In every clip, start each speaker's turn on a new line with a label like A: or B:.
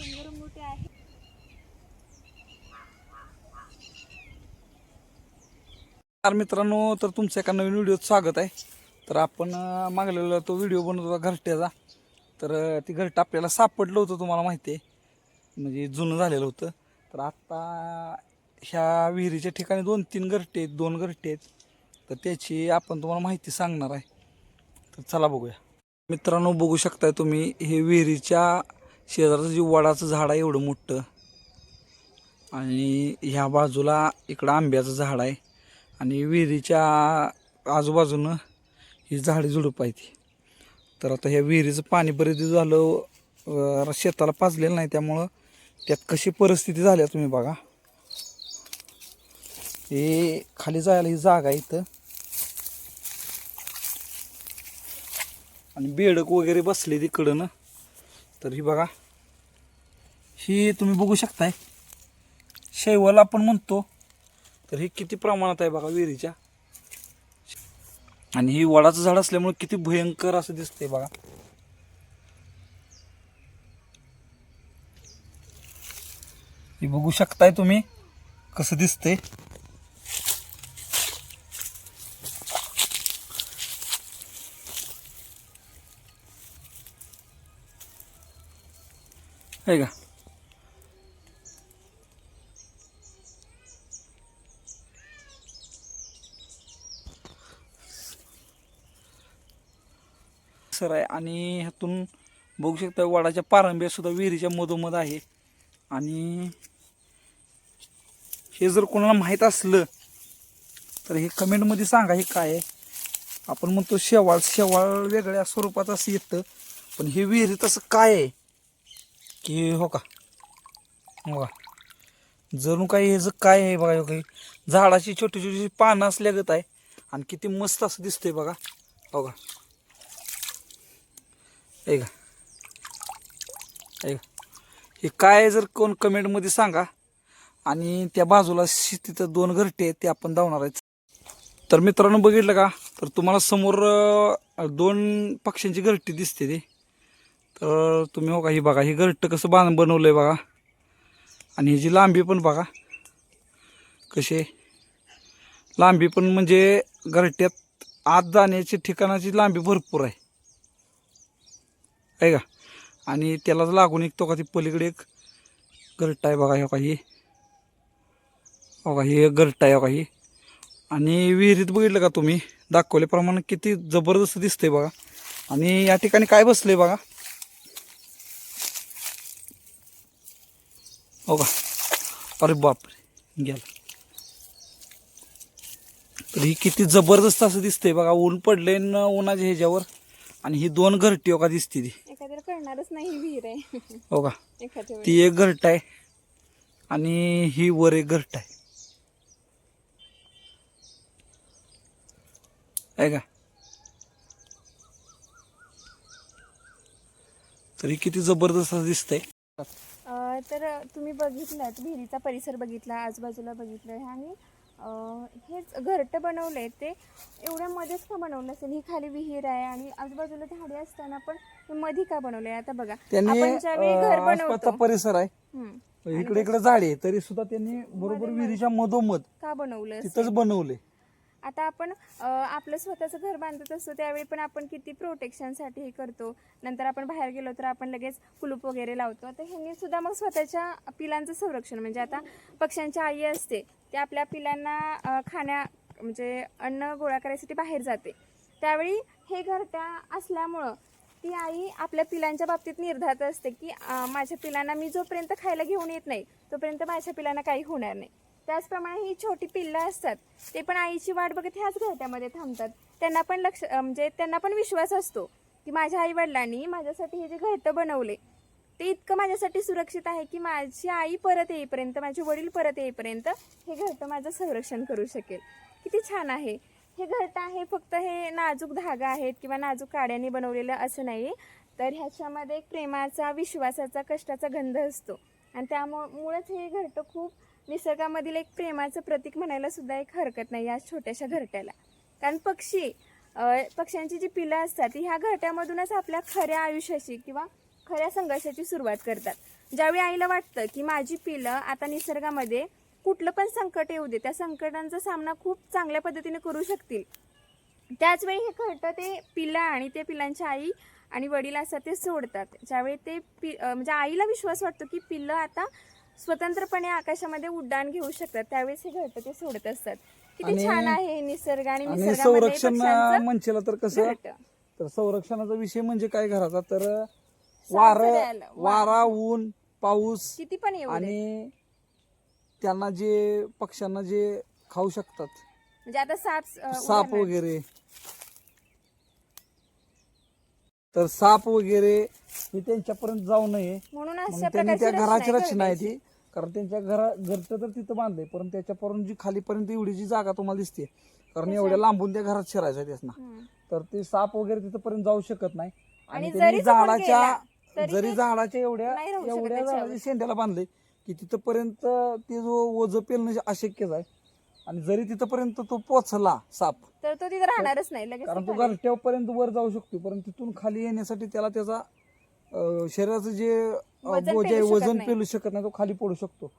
A: रंगरंगोटी आहे.
B: मित्रांनो तर तुमचं एका नवीन व्हिडिओत स्वागत आहे. तर आपण मागलेला तो व्हिडिओ बनवत होता घरट्याचा. तर ती घरटं आपल्याला सापडलं होतं तुम्हाला माहिती आहे. म्हणजे जुनं झालेलं होतं. तर आत्ता ह्या विहिरीच्या ठिकाणी दोन तीन घरटे आहेत दोन घरटे आहेत. तर त्याची आपण तुम्हाला माहिती सांगणार आहे. तर चला बघूया. मित्रांनो बघू शकताय तुम्ही हे विहिरीच्या शेजारचं जे वडाचं झाड आहे एवढं मोठं. आणि ह्या बाजूला इकडं आंब्याचं झाड आहे. आणि विहिरीच्या आजूबाजूनं ही झाडे झुडूप आहे ती तर आता ह्या विहिरीचं पाणी बरेच दिवस झालं शेताला पाजलेलं नाही त्यामुळं त्यात कशी परिस्थिती झाली तुम्ही बघा. हे खाली जायला ही जागा इथं. आणि बेडक वगैरे बसले तिकडं ना तर ही बघा. ही तुम्ही बघू शकताय. शैवाल आपण म्हणतो. तर ही किती प्रमाणात आहे बघा विहिरीच्या. आणि ही वडाचं झाड असल्यामुळे किती भयंकर असं दिसतंय बघा. ही बघू शकताय तुम्ही कसं दिसतंय. आहे का? सर आहे आणि ह्यातून बघू शकता वडाच्या पारंब्या सुद्धा विहिरीच्या मधोमध आहे. आणि हे जर कोणाला माहीत असलं तर हे कमेंटमध्ये सांगा हे काय आहे. आपण म्हणतो शेवाळ शेवाळ वेगळ्या स्वरूपात असं येतं पण हे विहिरी तसं काय आहे? की हो का? हो बघा जणू काही हे जर काय आहे बघा काही झाडाची छोटी छोटी पानं असल्यागत आहे. आणि किती मस्त असं दिसतंय बघा. हो का? ऐका ऐका हे काय आहे जर कोण कमेंटमध्ये सांगा. आणि त्या बाजूला शि- तिथं दोन घरटे आहेत ते आपण धावणार आहेत. तर मित्रांनो बघितलं का? तर तुम्हाला समोर दोन पक्ष्यांची घरटी दिसते ती. तर तुम्ही हो का ही बघा ही घरटं कसं बांध बनवलं आहे बघा. आणि ह्याची लांबी पण बघा कशी आहे. लांबी पण म्हणजे घरट्यात आत जाण्याची ठिकाणाची लांबी भरपूर आहे. आहे का? आणि त्यालाच लागून एक तो का ती पलीकडे एक घरटा आहे बघा हो काही हो. का ही एक आहे हो ही. आणि विहिरीत बघितलं का तुम्ही? दाखवल्याप्रमाणे किती जबरदस्त दिसतंय बघा. आणि या ठिकाणी काय बसलंय बघा? हो का अरे बापरे. गेला. तर ही किती जबरदस्त असं दिसतंय बघा. ऊन पडले न उन्हाच्या ह्याच्यावर. आणि ही दोन घरटी हो का दिसते ती.
A: एखाद्याला कळणारच नाही ही विहीर आहे.
B: हो का
A: एखाद्या
B: ती एक घरट आहे. आणि ही वर एक घरट आहे. आहे का? तरी किती जबरदस्त असं दिसतंय.
A: तर तुम्ही बघितलं विहिरीचा परिसर बघितला आजूबाजूला बघितलं आणि हेच घरटं बनवलंय ते. एवढ्या मध्येच का बनवलं असेल? ही खाली विहीर आहे आणि आजूबाजूला झाडे असताना पण मध्ये का बनवलंय? आता बघा.
B: त्यांनी
A: आपण ज्यावेळी घर बनवतो.
B: परिसर आहे. इकडे इकडे झाडे आहे, तरी सुद्धा त्यांनी बरोबर विहिरीच्या मधोमध
A: का बनवलं?
B: तिथंच बनवले
A: आता आपण आपलं स्वतःचं घर बांधत असतो त्यावेळी पण आपण किती प्रोटेक्शनसाठी हे करतो. नंतर आपण बाहेर गेलो तर आपण लगेच कुलूप वगैरे लावतो. तर ह्यांनी सुद्धा मग स्वतःच्या पिलांचं संरक्षण म्हणजे आता पक्ष्यांची आई असते ते आपल्या पिलांना खाण्या म्हणजे अन्न गोळा करायसाठी बाहेर जाते. त्यावेळी हे घरट्या असल्यामुळं ती आई आपल्या पिलांच्या बाबतीत निर्धात असते की माझ्या पिलांना मी जोपर्यंत खायला घेऊन येत नाही तोपर्यंत माझ्या पिलांना काही होणार नाही. त्याचप्रमाणे ही छोटी पिल्लं असतात ते पण आईची वाट बघत ह्याच घरट्यामध्ये थांबतात. त्यांना पण लक्ष म्हणजे त्यांना पण विश्वास असतो की माझ्या आई वडिलांनी माझ्यासाठी हे जे घरटं बनवले ते इतकं माझ्यासाठी सुरक्षित आहे की माझी आई परत येईपर्यंत माझे वडील परत येईपर्यंत हे घरटं माझं संरक्षण करू शकेल. किती छान आहे. हे घरटं आहे फक्त हे नाजूक धागा आहेत किंवा नाजूक काड्याने बनवलेलं असं नाही तर ह्याच्यामध्ये एक प्रेमाचा विश्वासाचा कष्टाचा गंध असतो. आणि त्यामुळेच हे घरटं खूप निसर्गामधील एक प्रेमाचं प्रतीक म्हणायला सुद्धा एक हरकत नाही या छोट्याशा घरट्याला. कारण पक्षी पक्ष्यांची जी पिलं असतात ती ह्या घरट्यामधूनच आपल्या खऱ्या आयुष्याशी किंवा खऱ्या संघर्षाची सुरुवात करतात. ज्यावेळी आईला वाटतं की माझी पिलं आता निसर्गामध्ये कुठलं पण संकट येऊ दे त्या संकटांचा सामना खूप चांगल्या पद्धतीने करू शकतील. त्याचवेळी हे घरटं ते पिलं आणि ते पिलांची आई आणि वडील असतात ते सोडतात. ज्यावेळी ते पि म्हणजे आईला विश्वास वाटतो की पिल्लं आता स्वतंत्रपणे आकाशामध्ये उड्डाण घेऊ शकतात त्यावेळेस हे घरटं ते सोडत असतात किती छान आहे निसर्ग आणि
B: संरक्षण म्हणशील तर कसं
A: घरटं.
B: तर संरक्षणाचा विषय म्हणजे काय घराचा तर वार. वारा ऊन पाऊस
A: किती पण येऊ दे.
B: आणि त्यांना जे पक्ष्यांना जे खाऊ शकतात
A: म्हणजे आता साप अं,
B: साप
A: उदाहरणार्थ.
B: वगैरे तर साप वगैरे हे त्यांच्यापर्यंत जाऊ नये.
A: म्हणून अशा
B: त्यांनी त्या
A: प्रकारची
B: घराची
A: रचना
B: आहे. ती. कारण त्यांच्या घरा घरचं तर तिथं बांधलंय. पण त्याच्यापर्यंत जी खालीपर्यंत एवढी जी जागा तुम्हाला दिसते कारण एवढ्या लांबून त्या घरात शिरायचं आहे
A: हम्म.
B: तर ते साप वगैरे तिथपर्यंत जाऊ शकत नाही.
A: आणि
B: आणि
A: जरी
B: त्यांनी
A: चुकून
B: झाडाच्या
A: तरी
B: जरी
A: ते
B: झाडाच्या एवढ्या
A: नाही राहू शकत
B: एवढ्या
A: त्याच्यावर.
B: झाडाच्या शेंड्याला बांधले की तिथपर्यंत ते जो ओझ पेलणं अशक्यच आहे. आणि जरी तिथपर्यंत तो पोचला साप
A: तर तो तिथे राहणारच नाही लगेच
B: कारण
A: ते खाली.
B: वर जाऊ शकतो परंतु तिथून खाली येण्यासाठी त्याला त्याचा अं, शरीराचं जे
A: वजन
B: बोज आहे
A: पेलू शकत
B: वजन
A: नाही.
B: पेलू शकत नाही तो खाली पडू शकतो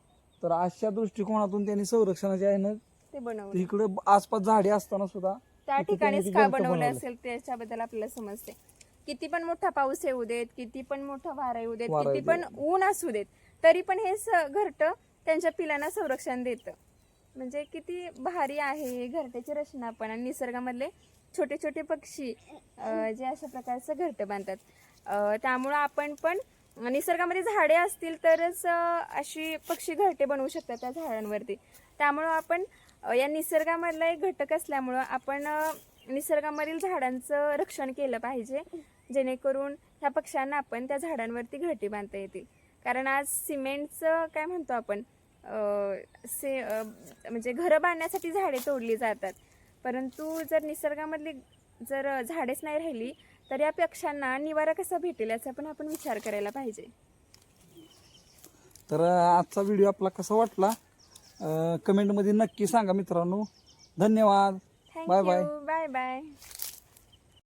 B: तर अशा दृष्टिकोनातून त्यांनी संरक्षणाच्या आहे ना
A: ते बनवलं
B: इकडे आसपास झाडे असताना सुद्धा
A: त्या
B: तिथे
A: ठिकाणीच
B: त्यांनी
A: का बनवलं. असेल त्याच्याबद्दल आपल्याला समजते किती पण मोठा पाऊस येऊ देत किती पण मोठा वारा येऊ देत
B: वारा
A: किती
B: येऊ
A: पण ऊन असू देत तरी पण हे घरट त्यांच्या पिलांना संरक्षण देतं म्हणजे किती भारी आहे घरट्याची रचना पण. आणि निसर्गामधले छोटे छोटे पक्षी जे अशा प्रकारचं घरटं बांधतात. त्यामुळं आपण पण निसर्गामध्ये झाडे असतील तरच अशी पक्षी घरटे बनवू शकतात त्या झाडांवरती. त्यामुळं आपण या निसर्गामधला एक घटक असल्यामुळं आपण निसर्गामधील झाडांचं रक्षण केलं पाहिजे. जेणेकरून ह्या पक्ष्यांना आपण त्या झाडांवरती घरटी बांधता येतील. कारण आज सिमेंटचं काय म्हणतो आपण? से म्हणजे घरं बांधण्यासाठी झाडे तोडली जातात. परंतु जर निसर्गामधली जर झाडेच नाही राहिली तर या पक्ष्यांना निवारा कसा भेटेल याचा पण आपण विचार करायला पाहिजे.
B: तर आजचा व्हिडिओ आपला कसा वाटला? कमेंटमध्ये नक्की सांगा मित्रांनो. धन्यवाद. Bye bye
A: bye bye